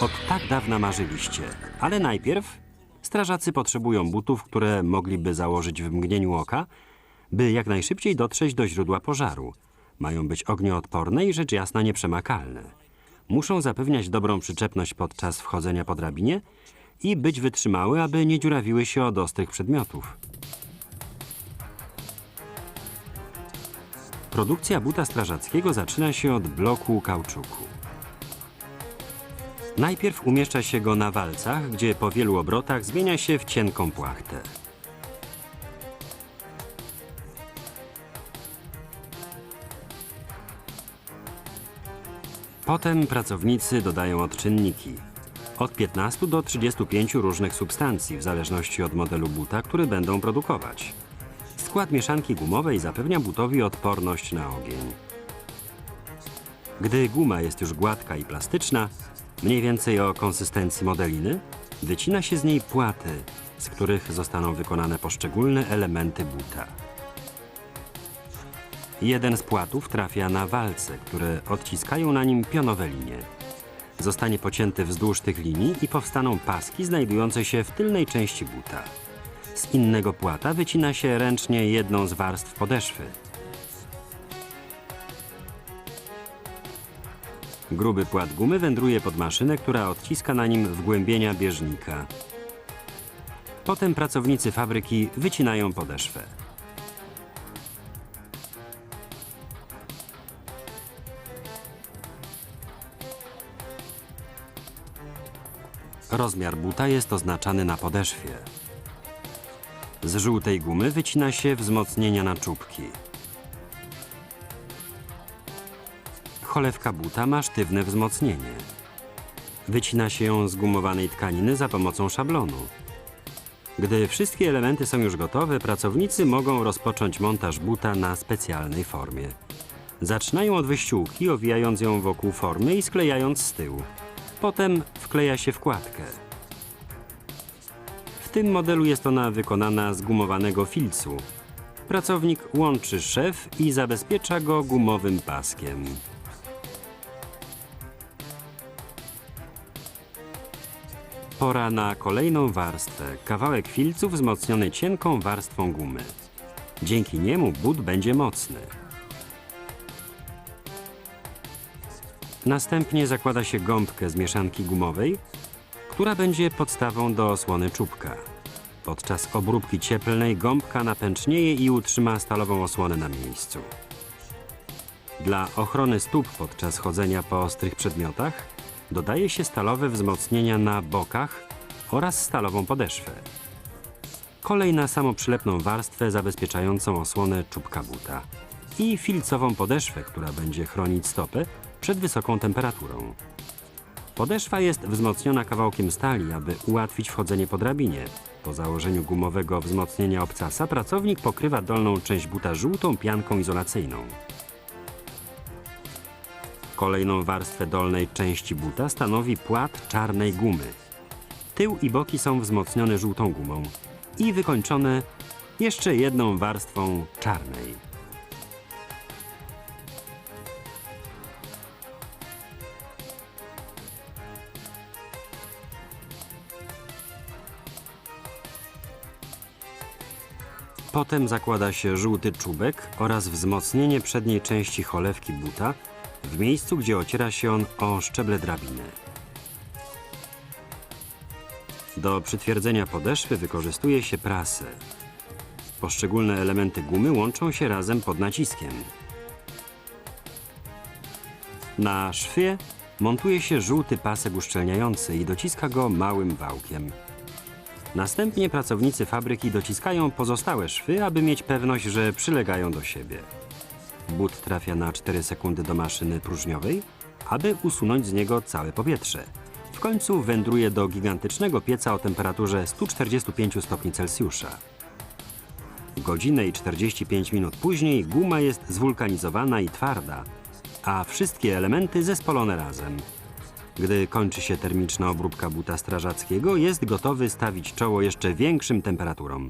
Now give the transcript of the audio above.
Od tak dawna marzyliście, ale najpierw strażacy potrzebują butów, które mogliby założyć w mgnieniu oka, by jak najszybciej dotrzeć do źródła pożaru. Mają być ognioodporne i rzecz jasna nieprzemakalne. Muszą zapewniać dobrą przyczepność podczas wchodzenia po drabinie i być wytrzymałe, aby nie dziurawiły się od ostrych przedmiotów. Produkcja buta strażackiego zaczyna się od bloku kauczuku. Najpierw umieszcza się go na walcach, gdzie po wielu obrotach zmienia się w cienką płachtę. Potem pracownicy dodają odczynniki. Od 15 do 35 różnych substancji, w zależności od modelu buta, który będą produkować. Skład mieszanki gumowej zapewnia butowi odporność na ogień. Gdy guma jest już gładka i plastyczna, mniej więcej o konsystencji modeliny, wycina się z niej płaty, z których zostaną wykonane poszczególne elementy buta. Jeden z płatów trafia na walce, które odciskają na nim pionowe linie. Zostanie pocięty wzdłuż tych linii i powstaną paski znajdujące się w tylnej części buta. Z innego płata wycina się ręcznie jedną z warstw podeszwy. Gruby płat gumy wędruje pod maszynę, która odciska na nim wgłębienia bieżnika. Potem pracownicy fabryki wycinają podeszwę. Rozmiar buta jest oznaczany na podeszwie. Z żółtej gumy wycina się wzmocnienia na czubki. Cholewka buta ma sztywne wzmocnienie. Wycina się ją z gumowanej tkaniny za pomocą szablonu. Gdy wszystkie elementy są już gotowe, pracownicy mogą rozpocząć montaż buta na specjalnej formie. Zaczynają od wyściółki, owijając ją wokół formy i sklejając z tyłu. Potem wkleja się wkładkę. W tym modelu jest ona wykonana z gumowanego filcu. Pracownik łączy szef i zabezpiecza go gumowym paskiem. Pora na kolejną warstwę. Kawałek filcu wzmocniony cienką warstwą gumy. Dzięki niemu but będzie mocny. Następnie zakłada się gąbkę z mieszanki gumowej, która będzie podstawą do osłony czubka. Podczas obróbki cieplnej gąbka napęcznieje i utrzyma stalową osłonę na miejscu. Dla ochrony stóp podczas chodzenia po ostrych przedmiotach dodaje się stalowe wzmocnienia na bokach oraz stalową podeszwę. Kolej na samoprzylepną warstwę zabezpieczającą osłonę czubka buta i filcową podeszwę, która będzie chronić stopę przed wysoką temperaturą. Podeszwa jest wzmocniona kawałkiem stali, aby ułatwić wchodzenie po drabinie. Po założeniu gumowego wzmocnienia obcasa pracownik pokrywa dolną część buta żółtą pianką izolacyjną. Kolejną warstwę dolnej części buta stanowi płat czarnej gumy. Tył i boki są wzmocnione żółtą gumą i wykończone jeszcze jedną warstwą czarnej. Potem zakłada się żółty czubek oraz wzmocnienie przedniej części cholewki buta w miejscu, gdzie ociera się on o szczeble drabiny. Do przytwierdzenia podeszwy wykorzystuje się prasę. Poszczególne elementy gumy łączą się razem pod naciskiem. Na szwie montuje się żółty pasek uszczelniający i dociska go małym wałkiem. Następnie pracownicy fabryki dociskają pozostałe szwy, aby mieć pewność, że przylegają do siebie. But trafia na 4 sekundy do maszyny próżniowej, aby usunąć z niego całe powietrze. W końcu wędruje do gigantycznego pieca o temperaturze 145 stopni Celsjusza. Godzinę i 45 minut później guma jest zwulkanizowana i twarda, a wszystkie elementy zespolone razem. Gdy kończy się termiczna obróbka buta strażackiego, jest gotowy stawić czoło jeszcze większym temperaturom.